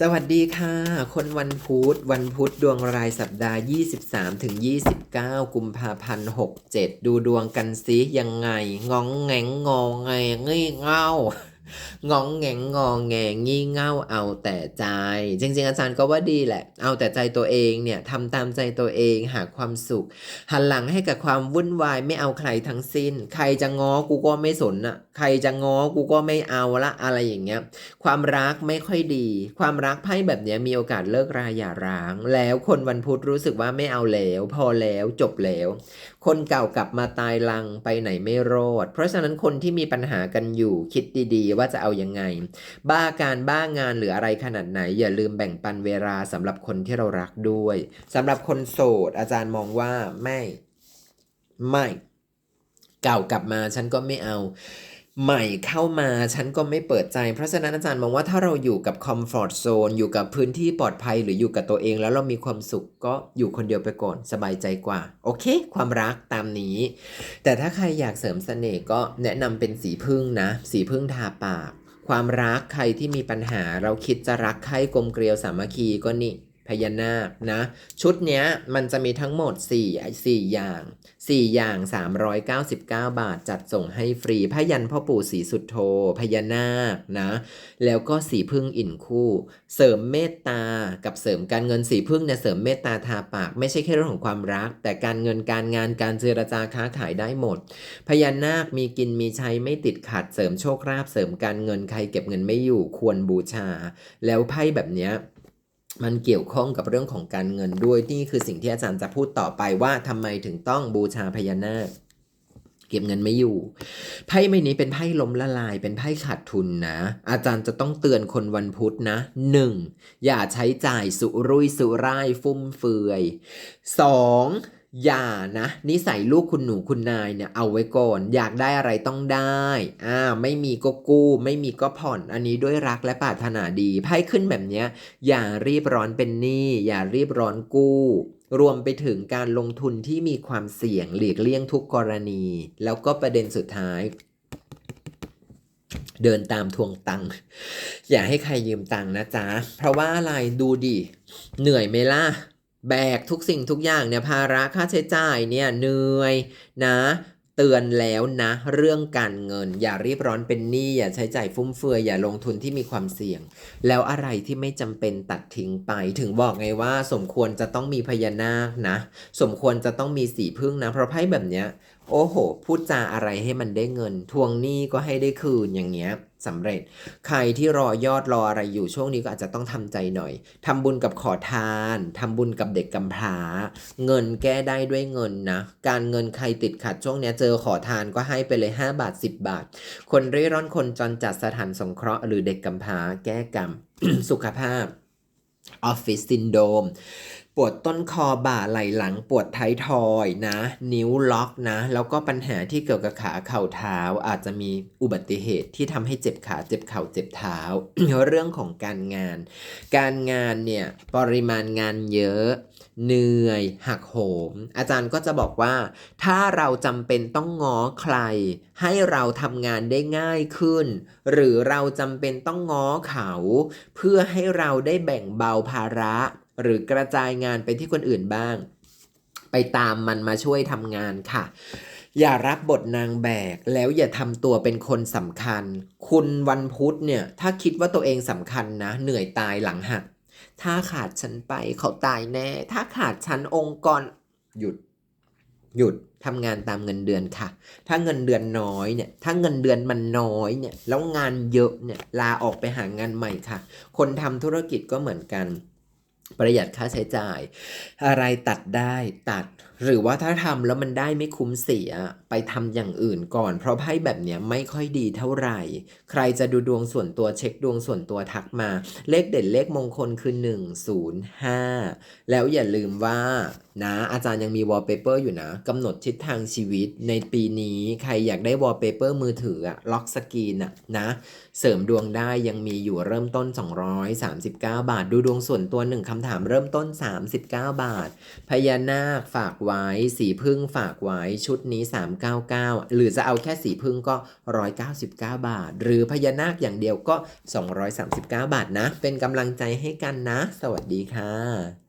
สวัสดีค่ะ คนวันพุธวันพุธดวงรายสัปดาห์ 23ถึง29 กุมภาพันธ์67 ดูดวงกันซิยังไง งองแงงงองไงงี่เง่า งองแงงงองแงงี่เง่าเอาแต่ใจ จริง ๆ อาจารย์ก็ว่าดีแหละ เอาแต่ใจตัวเองเนี่ยทำตามใจตัวเองหาความสุข หันหลังให้กับความวุ่นวายไม่เอาใครทั้งสิ้น ใครจะง้อกูก็ไม่สนอะใครจะง้อกูก็ไม่เอาละอะไรอย่างเงี้ย ความรักไม่ค่อยดี ความรักไพ่แบบเนี้ยมีโอกาสเลิกราอย่าร้าง แล้วคนวันพุธรู้สึกว่าไม่เอาแล้ว พอแล้วจบแล้ว คนเก่ากลับมาตายลังไปไหนไม่รอด เพราะฉะนั้นคนที่มีปัญหากันอยู่คิดดีๆว่า่าจะเอายังไง บ้าการบ้างานหรืออะไรขนาดไหน อย่าลืมแบ่งปันเวลาสำหรับคนที่เรารักด้วยสำหรับคนโสด อาจารย์มองว่าไม่ ไม่ เก่ากลับมาฉันก็ไม่เอา ใหม่เข้ามาฉันก็ไม่เปิดใจ เพราะฉะนั้นอาจารย์มองว่าถ้าเราอยู่กับคอมฟอร์ z โซนอยู่กับพื้นที่ปลอดภัยหรืออยู่กับตัวเองแล้วเรามีความสุขก็อยู่คนเดียวไปก่อนสบายใจกว่า โอเค ความรักตามนี้ แต่ถ้าใครอยากเสริมเสน่ห์ก็แนะนำเป็นสีพึ่งนะ สีพึ่งทาปาก ความรักใครที่มีปัญหาเราคิดจะรักใครกลมเกลียวสามัคคีก็นี่ พญานาคนะ ชุดเนี้ยมันจะมีทั้งหมด 4 4 อย่าง 4 อย่าง 399 บาทจัดส่งให้ฟรีพยันพ่อปู่ศรีสุดโทพญานาคนะ แล้วก็สีพึ่งอินคู่ เสริมเมตตากับเสริมการเงินสีพึ่งเนี่ยเสริมเมตตาทาปาก ไม่ใช่แค่เรื่องของความรัก แต่การเงินการงานการเจรจาค้าขายได้หมด พญานาคมีกินมีใช้ไม่ติดขัดเสริมโชคลาภเสริมการเงินใครเก็บเงินไม่อยู่ควรบูชา แล้วไพ่แบบเนี้ย มันเกี่ยวข้องกับเรื่องของการเงินด้วยนี่คือสิ่งที่อาจารย์จะพูดต่อไปว่าทำไมถึงต้องบูชาพญานาคเก็บเงินไม่อยู่ ไพ่ใบนี้เป็นไพ่ล้มละลาย เป็นไพ่ขาดทุนนะ อาจารย์จะต้องเตือนคนวันพุธนะ 1. อย่าใช้จ่ายสุรุ่ยสุร่ายฟุ่มเฟือย 2. อย่านะนิสัยลูกคุณหนูคุณนายเนี่ยเอาไว้ก่อน อยากได้อะไรต้องได้อ่าไม่มีก็กู้ ไม่มีก็ผ่อน อันนี้ด้วยรักและปรารถนาดีไพ่ขึ้นแบบเนี้ย อย่ารีบร้อนเป็นหนี้อย่ารีบร้อนกู้ รวมไปถึงการลงทุนที่มีความเสี่ยงหลีกเลี่ยงทุกกรณี แล้วก็ประเด็นสุดท้าย เดินตามทวงตังค์อย่าให้ใครยืมตังค์นะจ๊ะเพราะว่าอะไรดูดิเหนื่อยไหมล่ะ แบกทุกสิ่งทุกอย่างเนี่ยภาระค่าใช้จ่ายเนี่ยเหนื่อยนะ เตือนแล้วนะ เรื่องการเงิน อย่ารีบร้อนเป็นหนี้อย่าใช้จ่ายฟุ่มเฟือยอย่าลงทุนที่มีความเสี่ยง แล้วอะไรที่ไม่จำเป็นตัดทิ้งไป ถึงบอกไงว่า สมควรจะต้องมีพญานาคนะ สมควรจะต้องมีสีพึ่งนะ เพราะไพ่แบบเนี้ยโอ้โห พูดจาอะไรให้มันได้เงิน ทวงหนี้ก็ให้ได้คืนอย่างเงี้ยสำเร็จ ใครที่รอยอดรออะไรอยู่ช่วงนี้ก็อาจจะต้องทำใจหน่อยทำบุญกับขอทานทำบุญกับเด็กกำพร้า เงินแก้ได้ด้วยเงินนะ การเงินใครติดขัดช่วงนี้เจอขอทานก็ให้ไปเลย 5 บาท 10 บาท คนเร่ร่อนคนจรจัดสถานสงเคราะห์หรือเด็กกำพร้าแก้กรรม สุขภาพออฟฟิศซินโดม ปวดต้นคอบ่าไหล่หลังปวดท้ายทอยนะ นิ้วล็อกนะ แล้วก็ปัญหาที่เกี่ยวกับขาเข่าเท้า อาจจะมีอุบัติเหตุที่ทำให้เจ็บขาเจ็บเข่าเจ็บเท้า เรื่องของการงาน การงานเนี่ยปริมาณงานเยอะเหนื่อยหักโหม อาจารย์ก็จะบอกว่า ถ้าเราจำเป็นต้องง้อใคร ให้เราทำงานได้ง่ายขึ้น หรือเราจำเป็นต้องง้อเขา เพื่อให้เราได้แบ่งเบาภาระ หรือกระจายงานไปที่คนอื่นบ้าง ไปตามมันมาช่วยทำงานค่ะ อย่ารับบทนางแบก แล้วอย่าทำตัวเป็นคนสำคัญ คุณวันพุธเนี่ย ถ้าคิดว่าตัวเองสำคัญนะ เหนื่อยตายหลังหัก ถ้าขาดฉันไปเขาตายแน่ ถ้าขาดฉันองค์กรหยุดหยุดทำงานตามเงินเดือนค่ะ ถ้าเงินเดือนน้อยเนี่ย ถ้าเงินเดือนมันน้อยเนี่ย แล้วงานเยอะเนี่ย ลาออกไปหางานใหม่ค่ะ คนทำธุรกิจก็เหมือนกัน ประหยัดค่าใช้จ่าย อะไรตัดได้ตัด หรือว่าถ้าทำแล้วมันได้ไม่คุ้มเสียไปทำอย่างอื่นก่อน เพราะไพ่แบบเนี้ยไม่ค่อยดีเท่าไหร่ ใครจะดูดวงส่วนตัวเช็คดวงส่วนตัวทักมา เลขเด่นเลขมงคลคือ 105 แล้วอย่าลืมว่านะอาจารย์ยังมีวอลเปเปอร์อยู่นะกำหนดทิศทางชีวิตในปีนี้ใครอยากได้วอลเปเปอร์มือถืออะล็อกสกรีนอะนะ เสริมดวงได้ยังมีอยู่เริ่มต้น 239 บาท ดูดวงส่วนตัวหนึ่งคำถามเริ่มต้น 39 บาท พญานาคฝากไว้ สีพึ่งฝากไว้ชุดนี้ 399 หรือจะเอาแค่สีพึ่งก็ 199 บาท หรือพญานาคอย่างเดียวก็ 239 บาทนะ เป็นกำลังใจให้กันนะ สวัสดีค่ะ